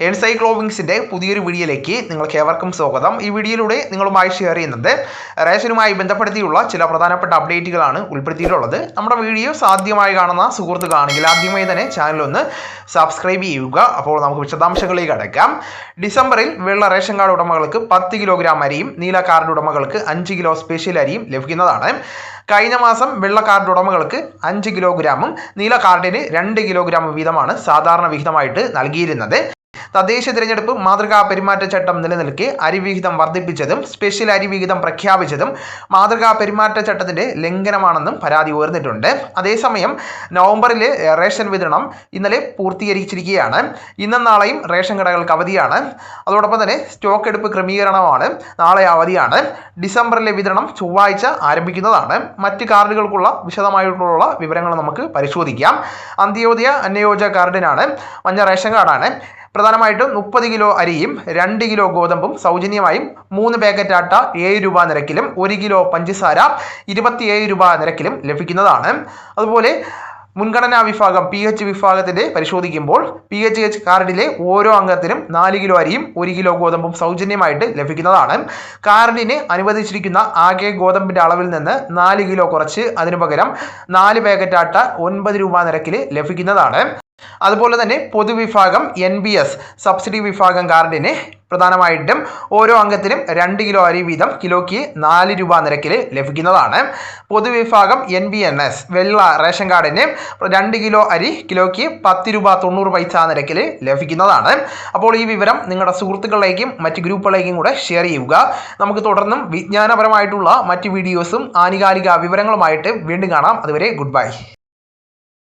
എൻസൈക്ലോവിങ്സിന്റെ പുതിയൊരു വീഡിയോയിലേക്ക് നിങ്ങൾക്ക് ഏവർക്കും സ്വാഗതം. ഈ വീഡിയോയിലൂടെ നിങ്ങളുമായി ഷെയർ ചെയ്യുന്നത് റേഷനുമായി ബന്ധപ്പെടുത്തിയുള്ള ചില പ്രധാനപ്പെട്ട അപ്ഡേറ്റുകളാണ് ഉൾപ്പെടുത്തിയിട്ടുള്ളത്. നമ്മുടെ വീഡിയോ സാധ്യമായി കാണുന്ന സുഹൃത്തുക്കളാണെങ്കിൽ ആദ്യമായി തന്നെ ചാനൽ ഒന്ന് സബ്സ്ക്രൈബ് ചെയ്യുക. അപ്പോൾ നമുക്ക് വിശദാംശങ്ങളിലേക്ക് കടക്കാം. ഡിസംബറിൽ വെള്ള റേഷൻ കാർഡ് ഉടമകൾക്ക് പത്ത് കിലോഗ്രാം അരിയും നീല കാർഡ് ഉടമകൾക്ക് അഞ്ച് കിലോ സ്പെഷ്യൽ അരിയും ലഭിക്കുന്നതാണ്. കഴിഞ്ഞ മാസം വെള്ള കാർഡ് ഉടമകൾക്ക് അഞ്ച് കിലോഗ്രാമും നീല കാർഡിന് രണ്ട് കിലോഗ്രാം വീതമാണ് സാധാരണ വിഹിതമായിട്ട് നൽകിയിരുന്നത്. തദ്ദേശ തിരഞ്ഞെടുപ്പ് മാതൃകാ പെരുമാറ്റച്ചട്ടം നിലനിൽക്കെ അരിവിഹിതം വർദ്ധിപ്പിച്ചതും സ്പെഷ്യൽ അരിവിഹിതം പ്രഖ്യാപിച്ചതും മാതൃകാ പെരുമാറ്റച്ചട്ടത്തിന്റെ ലംഘനമാണെന്നും പരാതി ഉയർന്നിട്ടുണ്ട്. അതേസമയം നവംബറിൽ റേഷൻ വിതരണം ഇന്നലെ പൂർത്തീകരിച്ചിരിക്കുകയാണ്. ഇന്നും നാളെയും റേഷൻ കടകൾക്ക് അവധിയാണ്. അതോടൊപ്പം തന്നെ സ്റ്റോക്ക് എടുപ്പ് ക്രമീകരണമാണ് നാളെ അവധിയാണ്. ഡിസംബറിലെ വിതരണം ചൊവ്വാഴ്ച ആരംഭിക്കുന്നതാണ്. മറ്റ് കാർഡുകൾക്കുള്ള വിശദമായിട്ടുള്ള വിവരങ്ങൾ നമുക്ക് പരിശോധിക്കാം. അന്ത്യോദയ അന്യോജ കാർഡിനാണ് മഞ്ഞ റേഷൻ കാർഡാണ്. പ്രധാനമായിട്ടും മുപ്പത് കിലോ അരിയും രണ്ട് കിലോ ഗോതമ്പും സൗജന്യമായും മൂന്ന് പാക്കറ്റ് ആട്ട ഏഴ് രൂപ നിരക്കിലും ഒരു കിലോ പഞ്ചസാര ഇരുപത്തിയേഴ് രൂപ നിരക്കിലും ലഭിക്കുന്നതാണ്. അതുപോലെ മുൻഗണനാ വിഭാഗം പി എച്ച് വിഭാഗത്തിന്റെ പരിശോധിക്കുമ്പോൾ പി എച്ച് എച്ച് കാർഡിലെ ഓരോ അംഗത്തിനും നാല് കിലോ അരിയും ഒരു കിലോ ഗോതമ്പും സൗജന്യമായിട്ട് ലഭിക്കുന്നതാണ്. കാർഡിന് അനുവദിച്ചിരിക്കുന്ന ആകെ ഗോതമ്പിന്റെ അളവിൽ നിന്ന് നാല് കിലോ കുറച്ച് അതിനു പകരം നാല് പാക്കറ്റ് ആട്ട ഒൻപത് രൂപ നിരക്കിൽ ലഭിക്കുന്നതാണ്. അതുപോലെ തന്നെ പൊതുവിഭാഗം എൻ ബി എസ് സബ്സിഡി വിഭാഗം കാർഡിന് പ്രധാനമായിട്ടും ഓരോ അംഗത്തിനും രണ്ട് കിലോ അരി വീതം കിലോയ്ക്ക് നാല് രൂപ നിരക്കിൽ ലഭിക്കുന്നതാണ്. പൊതുവിഭാഗം എൻ ബി എൻ എസ് വെള്ള റേഷൻ കാർഡിന് രണ്ട് കിലോ അരി കിലോയ്ക്ക് പത്ത് രൂപ തൊണ്ണൂറ് പൈസ നിരക്കിൽ ലഭിക്കുന്നതാണ്. അപ്പോൾ ഈ വിവരം നിങ്ങളുടെ സുഹൃത്തുക്കളിലേക്കും മറ്റ് ഗ്രൂപ്പുകളിലേക്കും കൂടെ ഷെയർ ചെയ്യുക. നമുക്ക് തുടർന്നും വിജ്ഞാനപരമായിട്ടുള്ള മറ്റ് വീഡിയോസും ആനുകാലിക വിവരങ്ങളുമായിട്ട് വീണ്ടും കാണാം. അതുവരെ ഗുഡ് ബൈ